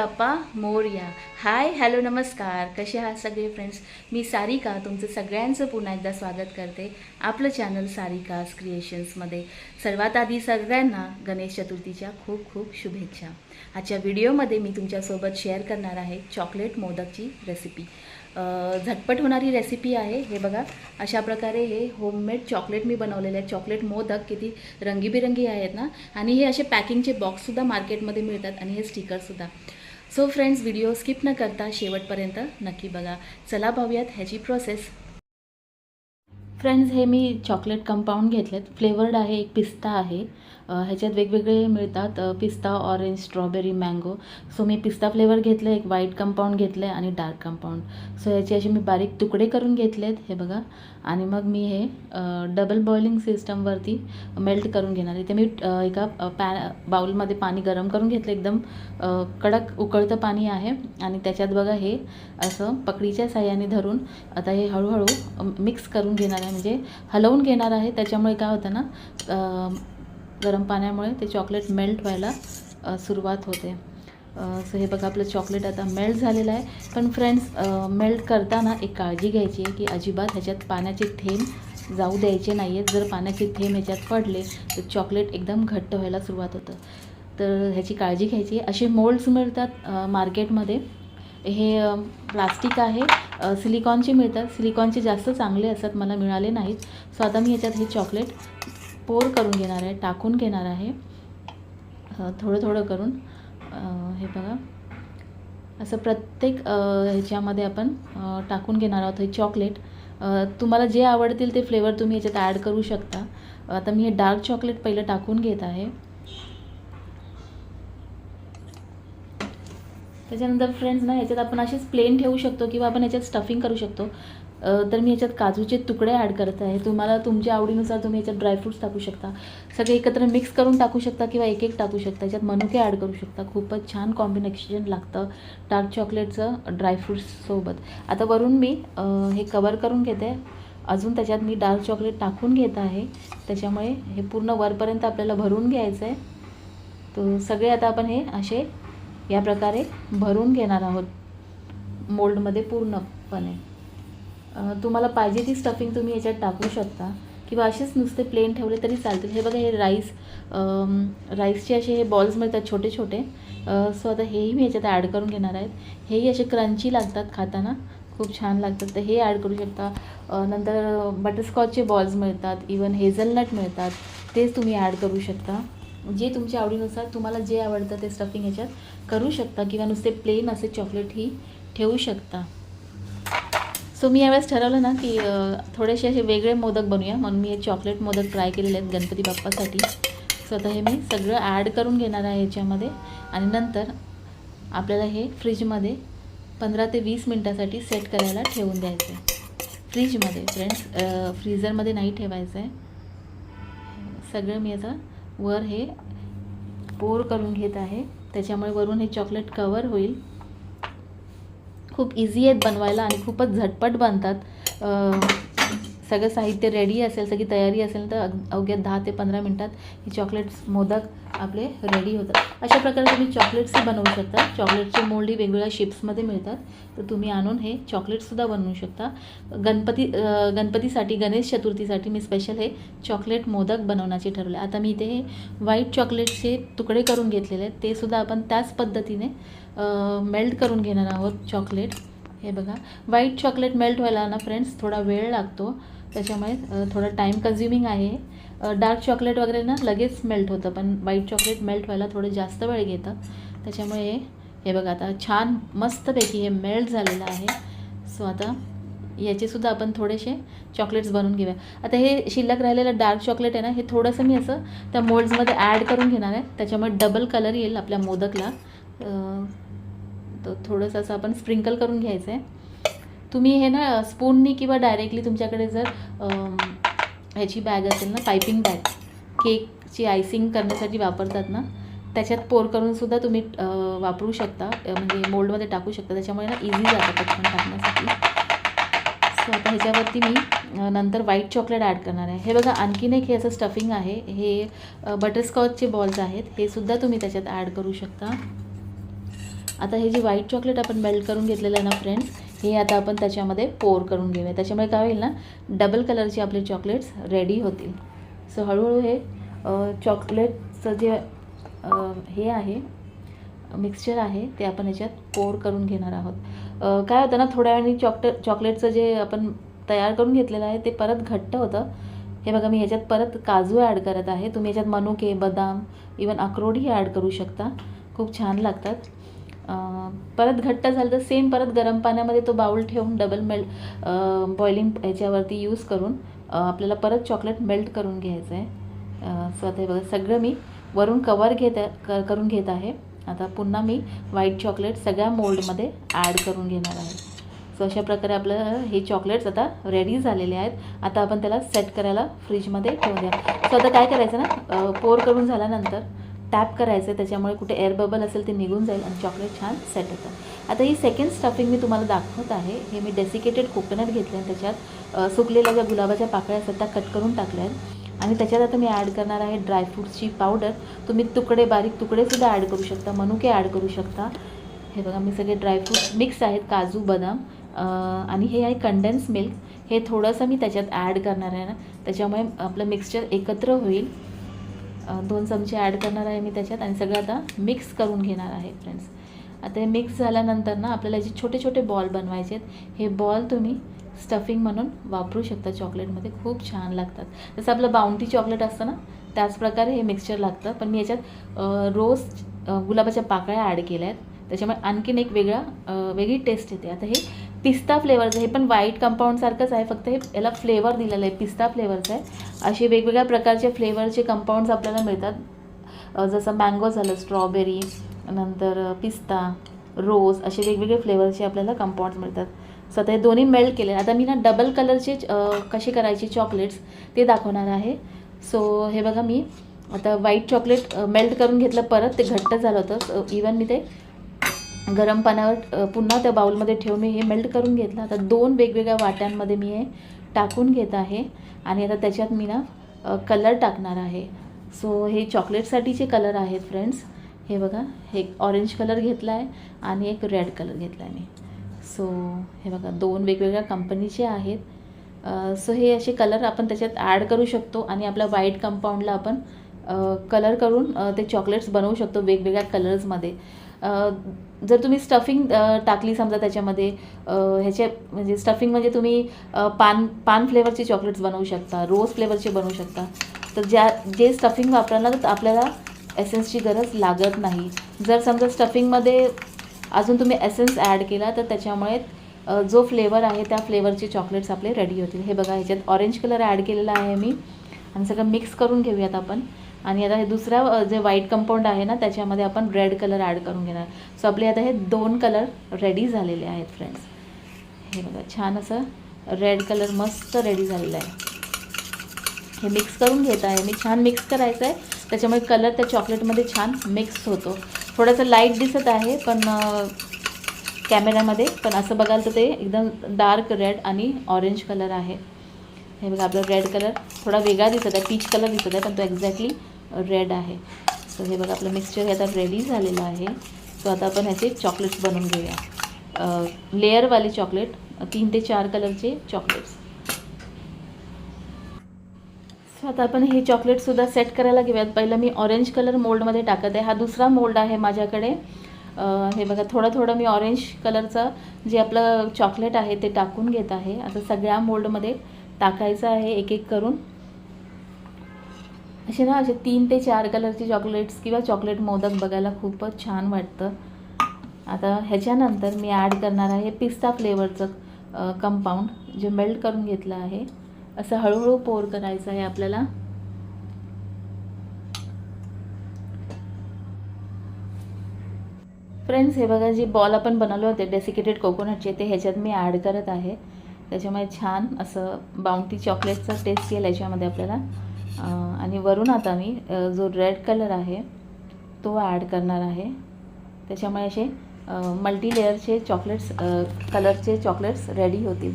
Bappa Morya. Hi hello नमस्कार. कसे आहात सगळे फ्रेंड्स मी सारिका तुमचं सगळ्यांचं पुन्हा एकदा स्वागत करते आपलं चॅनल सारिकास क्रिएशन्समध्ये सर्वात आधी सगळ्यांना गणेश चतुर्थीच्या खूप खूप शुभेच्छा. आजच्या व्हिडिओमध्ये मी तुमच्यासोबत शेअर करणार आहे चॉकलेट मोदकची रेसिपी झटपट होणारी रेसिपी आहे हे बघा. अशा प्रकारे हे होममेड चॉकलेट मी बनवलेले आहे. चॉकलेट मोदक किती रंगीबिरंगी आहेत ना? आणि हे असे पॅकिंगचे बॉक्ससुद्धा मार्केटमध्ये मिळतात आणि हे स्टिकरसुद्धा सो फ्रेंड्स व्हिडिओ स्किप न करता शेवटपर्यंत नक्की बघा. चला पाहूयात ह्याची प्रोसेस फ्रेंड्स हे मी चॉकलेट कंपाऊंड घेतलेत. फ्लेवर्ड आहे एक पिस्ता आहे. ह्याच्यात वेगवेगळे मिळतात. पिस्ता ऑरेंज स्ट्रॉबेरी मँगो सो मी पिस्ता फ्लेवर घेतलं एक व्हाईट कंपाऊंड घेतलं आहे आणि डार्क कंपाऊंड सो ह्याचे असे मी बारीक तुकडे करून घेतलेत हे बघा. आणि मग मी हे डबल बॉइलिंग सिस्टमवरती मेल्ट करून घेणार आहे. ते मी एका पॅ बाऊलमध्ये पाणी गरम करून घेतलं. एकदम कडक उकळतं पाणी आहे. आणि त्याच्यात बघा हे असं पकडीच्या साह्याने धरून आता हे हळूहळू मिक्स करून घेणार आहे. म्हणजे हलवून घेणार आहे. त्याच्यामुळे काय होतं ना गरम पाण्यामुळे ते चॉकलेट मेल्ट व्हायला सुरुवात होते. सो हे बघा आपलं चॉकलेट आता मेल्ट झालेलं आहे. पण फ्रेंड्स मेल्ट करताना एक काळजी घ्यायची आहे की अजिबात ह्याच्यात पाण्याचे थेंब जाऊ द्यायचे नाही आहेत जर पाण्याचे थेंब ह्याच्यात पडले तर चॉकलेट एकदम घट्ट व्हायला सुरुवात होतं. तर ह्याची काळजी घ्यायची असे मोल्ड्स मिळतात मार्केटमध्ये हे प्लास्टिक आहे. सिलिकॉनचे मिळतात. सिलिकॉनचे जास्त चांगले असतात मला मिळाले नाहीत. सो आता मी ह्याच्यात हे चॉकलेट पोर करून घेणार आहे टाकून घेणार आहे. थोडं थोडं करून. हे बघा. असं प्रत्येक ह्याच्यामध्ये आपण टाकून घेणार आहोत हे चॉकलेट. तुम्हाला जे आवडतील ते फ्लेवर तुम्ही ह्याच्यात ॲड करू शकता. आता मी हे डार्क चॉकलेट पहिलं टाकून घेत आहे. त्याच्यानंतर फ्रेंड्स ना ह्याच्यात आपण असेच प्लेन ठेवू शकतो किंवा आपण ह्याच्यात स्टफिंग करू शकतो. तर मी याच्यात काजूचे तुकडे ॲड करत आहे. तुम्हाला तुमच्या आवडीनुसार तुम्ही याच्यात ड्रायफ्रूट्स टाकू शकता. सगळे एकत्र मिक्स करून टाकू शकता किंवा एक एक टाकू शकता. याच्यात मनुके ॲड करू शकता. खूपच छान कॉम्बिनेशन लागतं डार्क चॉकलेटचं ड्रायफ्रूट्ससोबत आता वरून मी हे कवर करून घेते. अजून त्याच्यात मी डार्क चॉकलेट टाकून घेत आहे. त्याच्यामुळे हे पूर्ण वरपर्यंत आपल्याला भरून घ्यायचं आहे तर सगळे आता आपण हे असे या प्रकारे भरून घेणार आहोत. मोल्डमध्ये पूर्णपणे. तुम्हाला पाहिजे ती स्टफिंग तुम्ही याच्यात टाकू शकता. किंवा असेच नुसते प्लेन ठेवले तरी चालतील. हे बघा हे राईस राईसचे असे हे बॉल्स मिळतात छोटे छोटे सो आता हेही मी याच्यात ॲड करून घेणार आहेत हेही असे क्रंची लागतात खाताना. खूप छान लागतात. तर हे ॲड करू शकता. नंतर बटरस्कॉचचे बॉल्स मिळतात. इवन हेझलनट मिळतात. तेच तुम्ही ॲड करू शकता. जे तुमच्या आवडीनुसार तुम्हाला जे आवडतं ते स्टफिंग ह्याच्यात करू शकता. किंवा नुसते प्लेन असे चॉकलेटही ठेवू शकता. सो मी यावेळेस ठरवलं ना की थोडेसे असे वेगळे मोदक बनवूया. म्हणून मी हे चॉकलेट मोदक ट्राय केलेले आहेत गणपती बाप्पासाठी. सो आता हे मी सगळं ॲड करून घेणार आहे याच्यामध्ये. आणि नंतर आपल्याला हे फ्रीजमध्ये पंधरा ते वीस मिनटासाठी सेट करायला ठेवून द्यायचं आहे फ्रीजमध्ये फ्रेंड्स फ्रीजरमध्ये नाही ठेवायचं आहे सगळं मी आता वर हे पोर करून घेत आहे. त्याच्यामुळे वरून हे चॉकलेट कवर होईल. खूप इझी आहेत बनवायला आणि खूपच झटपट बनतात. सगळं साहित्य रेडी असेल सगळी तयारी असेल तर अवघ्या दहा ते पंधरा मिनटात हे चॉकलेट्स मोदक आपले रेडी होतात. अशा प्रकारे तुम्ही चॉकलेट्सही बनवू शकता. चॉकलेटचे मोल्ड ही वेगवेगळ्या शिप्समध्ये मिळतात. तर तुम्ही आणून हे चॉकलेटसुद्धा बनवू शकता. गणपती गणपतीसाठी गणेश चतुर्थीसाठी मी स्पेशल हे चॉकलेट मोदक बनवण्याचे ठरवले. आता मी इथे हे व्हाईट चॉकलेटचे तुकडे करून घेतलेले आहेत. ते सुद्धा आपण त्याच पद्धतीने मेल्ट करून घेणार आहोत चॉकलेट हे बघा. व्हाईट चॉकलेट मेल्ट व्हायला ना फ्रेंड्स थोडा वेळ लागतो. त्याच्यामुळे थोडं थोडा टाईम कन्झ्युमिंग आहे. डार्क चॉकलेट वगैरे ना लगेच मेल्ट होतं पण व्हाईट चॉकलेट मेल्ट व्हायला थोडं जास्त वेळ घेतं. त्याच्यामुळे हे हे बघा आता छान मस्तपैकी हे मेल्ट झालेलं आहे. सो आता याचेसुद्धा आपण थोडेसे चॉकलेट्स बनवून घेऊया. आता हे शिल्लक राहिलेलं डार्क चॉकलेट आहे ना हे थोडंसं मी असं त्या मोल्ड्समध्ये ॲड करून घेणार आहे. त्याच्यामुळे डबल कलर येईल आपल्या मोदकला. तर थोडंसं असं आपण स्प्रिंकल करून घ्यायचं आहे तुम्ही हे ना स्पूननी किंवा डायरेक्टली तुमच्याकडे जर ह्याची बॅग असेल ना पायपिंग बॅग केकची आयसिंग करण्यासाठी वापरतात ना त्याच्यात पोर करूनसुद्धा तुम्ही वापरू शकता. म्हणजे मोल्डमध्ये टाकू शकता. त्याच्यामुळे ना इझी जातं पटकन टाकण्यासाठी. सो आता ह्याच्यावरती मी नंतर व्हाईट चॉकलेट ॲड करणार आहे. हे बघा आणखीन एक हे असं स्टफिंग आहे. हे बटरस्कॉचचे बॉल्स आहेत. हे सुद्धा तुम्ही त्याच्यात ॲड करू शकता. आता हे जे व्हाईट चॉकलेट आपण मेल्ट करून घेतलेलं आहे ना फ्रेंड्स हे आता आपण त्याच्यामध्ये पोर करून घेऊया. त्याच्यामुळे काय होईल ना डबल कलरचे आपले चॉकलेट्स रेडी होतील. सो हळूहळू हे चॉकलेटचं जे हे आहे मिक्सचर आहे ते आपण याच्यात पोर करून घेणार आहोत. काय होतं ना थोड्या वेळाने चॉकटे चॉकलेटचं जे आपण तयार करून घेतलेलं आहे ते परत घट्ट होतं. हे बघा मी ह्याच्यात परत काजू ॲड करत आहे. तुम्ही ह्याच्यात मनुके बदाम इवन अक्रोडही ॲड करू शकता. खूप छान लागतात. परत घट्ट झालं तर सेम परत गरम पाण्यामध्ये तो बाऊल ठेवून डबल मेल्ट बॉइलिंग ह्याच्यावरती यूज करून आपल्याला परत चॉकलेट मेल्ट करून घ्यायचं आहे. सो आता हे बघा सगळं मी वरून कवर घेत क करून घेत आहे. आता पुन्हा मी व्हाईट चॉकलेट सगळ्या मोल्डमध्ये ॲड करून घेणार आहे. सो अशा प्रकारे आपलं हे चॉकलेट्स आता रेडी झालेले आहेत. आता आपण त्याला सेट करायला फ्रीजमध्ये ठेवूया सो आता काय करायचं ना पोर करून झाल्यानंतर टॅप करायचं आहे त्याच्यामुळे कुठे एअर बबल असेल ते निघून जाईल आणि चॉकलेट छान सेट होतं. आता ही सेकंड स्टफिंग मी तुम्हाला दाखवत आहे. हे मी डेसिकेटेड कोकोनट घेतले आणि त्याच्यात सुकलेल्या ज्या गुलाबाच्या पाकळ्या असतात त्या कट करून टाकल्या आहेत. आणि त्याच्यात आता मी ॲड करणार आहे ड्रायफ्रूट्सची पावडर तुम्ही तुकडे बारीक तुकडेसुद्धा ॲड करू शकता मनुके ॲड करू शकता. हे बघा मी सगळे ड्रायफ्रूट्स मिक्स आहेत काजू बदाम आणि हे आहे कंडेन्स मिल्क हे थोडंसं मी त्याच्यात ॲड करणार आहे ना. त्याच्यामुळे आपलं मिक्सचर एकत्र होईल. दोन चमचे ॲड करणार आहे मी त्याच्यात आणि सगळं आता मिक्स करून घेणार आहे फ्रेंड्स आता हे मिक्स झाल्यानंतर ना आपल्याला जे छोटे छोटे बॉल बनवायचे आहेत हे बॉल तुम्ही स्टफिंग म्हणून वापरू शकता. चॉकलेटमध्ये खूप छान लागतात. जसं आपलं बाउंटी चॉकलेट असतं ना त्याचप्रकारे हे मिक्सचर लागतं. पण मी याच्यात रोज गुलाबाच्या पाकळ्या ॲड केल्या आहेत. त्याच्यामुळे आणखीन एक वेगळा वेगळी टेस्ट येते. आता हे पिस्ता फ्लेवरचं हे पण व्हाईट कंपाऊंडसारखंच आहे. फक्त हे याला फ्लेवर दिलेलं आहे. पिस्ता फ्लेवरचं आहे. असे वेगवेगळ्या प्रकारचे फ्लेवरचे कंपाऊंड्स आपल्याला मिळतात. जसं मँगो झालं स्ट्रॉबेरी नंतर पिस्ता रोज असे वेगवेगळे फ्लेवरचे आपल्याला कंपाऊंड्स मिळतात. सो आता हे दोन्ही मेल्ट केले आता मी ना डबल कलरचे कसे करायचे चॉकलेट्स ते दाखवणार आहे. सो हे बघा मी. आता व्हाईट चॉकलेट मेल्ट करून घेतलं परत. ते घट्ट झालं होतं. इवन मी ते गरम पाण्यावर पुन्हा त्या बाउलमध्ये ठेवून मी हे मेल्ट करून घेतलं. आता दोन वेगवेगळ्या वाट्यांमध्ये मी हे टाकून घेत आहे. आणि आता त्याच्यात मी ना कलर टाकणार आहे. सो हे चॉकलेटसाठीचे कलर आहेत फ्रेंड्स. हे बघा हे ऑरेंज कलर घेतला आहे आणि एक रेड कलर घेतला आहे मी. सो हे बघा दोन वेगवेगळ्या कंपनीचे आहेत. सो हे असे कलर आपण त्याच्यात ॲड करू शकतो आणि आपल्या व्हाईट कंपाऊंडला आपण कलर करून ते चॉकलेट्स बनवू शकतो वेगवेगळ्या कलर्समध्ये. जर तुम्ही स्टफिंग टाकली समजा त्याच्यामध्ये ह्याचे म्हणजे स्टफिंग म्हणजे तुम्ही पान पान फ्लेवरचे चॉकलेट्स बनवू शकता रोज फ्लेवरचे बनवू शकता. तर ज्या जे स्टफिंग वापरायला तर आपल्याला एसेन्सची गरज लागत नाही. जर समजा स्टफिंगमध्ये अजून तुम्ही एसेन्स ॲड केला तर त्याच्यामुळे जो फ्लेवर आहे त्या फ्लेवरचे चॉकलेट्स आपले रेडी होतील. हे बघा ह्याच्यात ऑरेंज कलर ॲड केलेला आहे मी. आणि सगळं मिक्स करून घेऊयात आपण. आणि आता हे दुसरा जे व्हाईट कंपाऊंड आहे ना त्याच्यामध्ये आपण रेड कलर ॲड करून घेणार. सो आपले आता हे दोन कलर रेडी झालेले आहेत फ्रेंड्स हे बघा छान असं रेड कलर मस्त रेडी झालेलं आहे. हे मिक्स करून घेत आहे. मी छान मिक्स करायचं आहे. त्याच्यामुळे कलर त्या चॉकलेटमध्ये छान मिक्स होतो. थोडंसं लाइट दिसत आहे पण कॅमेऱ्यामध्ये पण असं बघाल तर ते एकदम डार्क रेड आणि ऑरेंज कलर आहे. हे बघा आपला रेड कलर थोडा वेगळा दिसत आहे पीच कलर दिसत आहे पण तो एक्झॅक्टली रेड आहे. सो हे बघा आपलं मिक्सचर हे आता रेडी झालेलं आहे. सो आता आपण ह्याचे चॉकलेट्स बनवून घेऊया. लेअरवाले चॉकलेट तीन ते चार कलरचे चॉकलेट्स सो आता आपण हे चॉकलेटसुद्धा सेट करायला घेऊयात. पहिलं मी ऑरेंज कलर मोल्डमध्ये टाकत आहे. हा दुसरा मोल्ड आहे माझ्याकडे. हे बघा थोडं थोडं मी ऑरेंज कलरचं जे आपलं चॉकलेट आहे ते टाकून घेत आहे. आता सगळ्या मोल्डमध्ये टाकायचं आहे एक एक करून. असे ना असे तीन ते चार कलरचे चॉकलेट्स किंवा चॉकलेट मोदक बघायला खूपच छान वाटतं. आता ह्याच्यानंतर मी ॲड करणार आहे पिस्ता फ्लेवरचं कंपाऊंड जे मेल्ट करून घेतलं आहे. असं हळूहळू पोर करायचं आहे आपल्याला. फ्रेंड्स हे बघा जे बॉल आपण बनवले होते डेसिकेटेड कोकोनटचे ते ह्याच्यात मी ॲड करत आहे. त्याच्यामुळे छान असं बाउंटी चॉकलेटचा टेस्ट येईल याच्यामध्ये आपल्याला. आणि वरून आता मी जो रेड कलर आहे तो ॲड करणार आहे. त्याच्यामुळे असे मल्टी लेअरचे चॉकलेट्स कलरचे चॉकलेट्स रेडी होतील.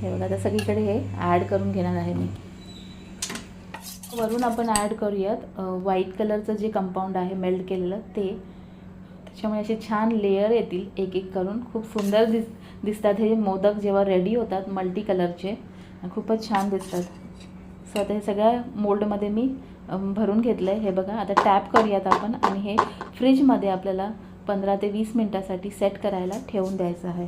हे बघा आता सगळीकडे हे ॲड करून घेणार आहे मी. वरून आपण ॲड करूयात व्हाईट कलरचं जे कंपाऊंड आहे मेल्ट केलेलं ते. त्याच्यामुळे असे छान लेअर येतील एक एक करून. खूप सुंदर दिस दिसतात. हे मोदक जेव्हा रेडी होतात मल्टी कलरचे खूपच छान दिसतात. सो आता हे सगळ्या मोल्डमध्ये मी भरून घेतलं आहे हे बघा आता टॅप करूयात आपण आणि हे फ्रीजमध्ये आपल्याला पंधरा ते वीस मिनटासाठी सेट करायला ठेवून द्यायचं आहे.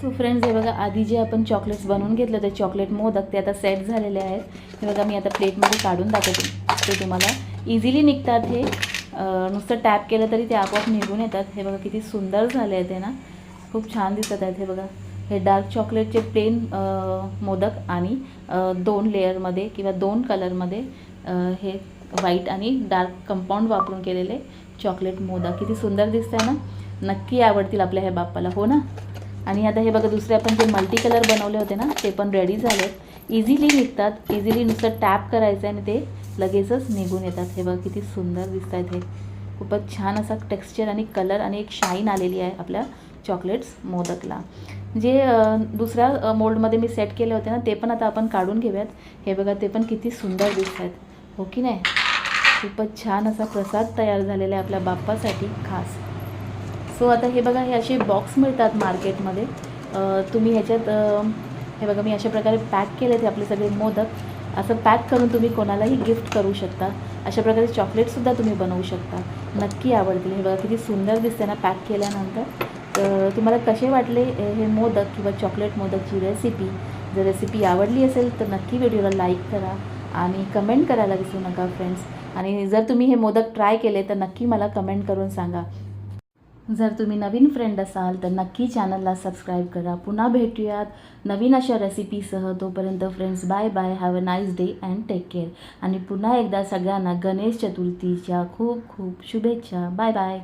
सो फ्रेंड्स हे बघा आधी जे आपण चॉकलेट्स बनवून घेतले होते चॉकलेट मोदक ते आता सेट झालेले आहेत. हे बघा मी आता प्लेटमध्ये काढून दाखवते. ते तुम्हाला इझिली निघतात हे. नुसतं टॅप केलं तरी ते आपोआप निघून येतात. हे बघा किती सुंदर झाले आहेत ते ना. खूप छान दिसत आहेत हे बघा. हे डार्क चॉकलेटचे प्लेन मोदक आणि दोन लेअरमध्ये किंवा दोन कलरमध्ये हे व्हाईट आणि डार्क कंपाऊंड वापरून केलेले चॉकलेट मोदक. किती सुंदर दिसत आहे ना? नक्की आवडतील आपल्या ह्या बाप्पाला. हो ना? आणि आता हे बघा दुसरे आपण जे मल्टी कलर बनवले होते ना ते पण रेडी झालेत. इझिली निघतात. इझिली नुसतं टॅप करायचं आहे आणि ते लगेचच निघून येतात. हे बघा किती सुंदर दिसत आहेत हे. खूपच छान असा टेक्स्चर आणि कलर आणि एक शाईन आलेली आहे आपल्या चॉकलेट्स मोदकला. जे दुसऱ्या मोल्डमध्ये मी सेट केले होते ना ते पण आता आपण काढून घेऊयात. हे बघा ते पण किती सुंदर दिसत आहेत हो की नाही? खूपच छान असा प्रसाद तयार झालेला आहे आपल्या बाप्पासाठी खास. सो आता हे बघा हे असे बॉक्स मिळतात मार्केटमध्ये तुम्ही ह्याच्यात हे बघा मी अशा प्रकारे पॅक केले ते आपले सगळे मोदक. असं पॅक करून तुम्ही कोणालाही गिफ्ट करू शकता. अशा प्रकारे चॉकलेटसुद्धा तुम्ही बनवू शकता. नक्की आवडतील. हे बघा किती सुंदर दिसते ना पॅक केल्यानंतर. तर तुम्हाला कसे वाटले हे मोदक किंवा चॉकलेट मोदकची रेसिपी जर रेसिपी आवडली असेल तर नक्की व्हिडिओला लाईक करा आणि कमेंट करायला विसरू नका फ्रेंड्स आणि जर तुम्ही हे मोदक ट्राय केले तर नक्की मला कमेंट करून सांगा. जर तुम्ही नवीन फ्रेंड असाल तर नक्की चॅनलला सबस्क्राईब करा. पुन्हा भेटूयात नवीन अशा रेसिपीसह तोपर्यंत friends bye bye have a nice day and take care आणि पुन्हा एकदा सगळ्यांना गणेश चतुर्थीच्या खूप खूप शुभेच्छा. Bye bye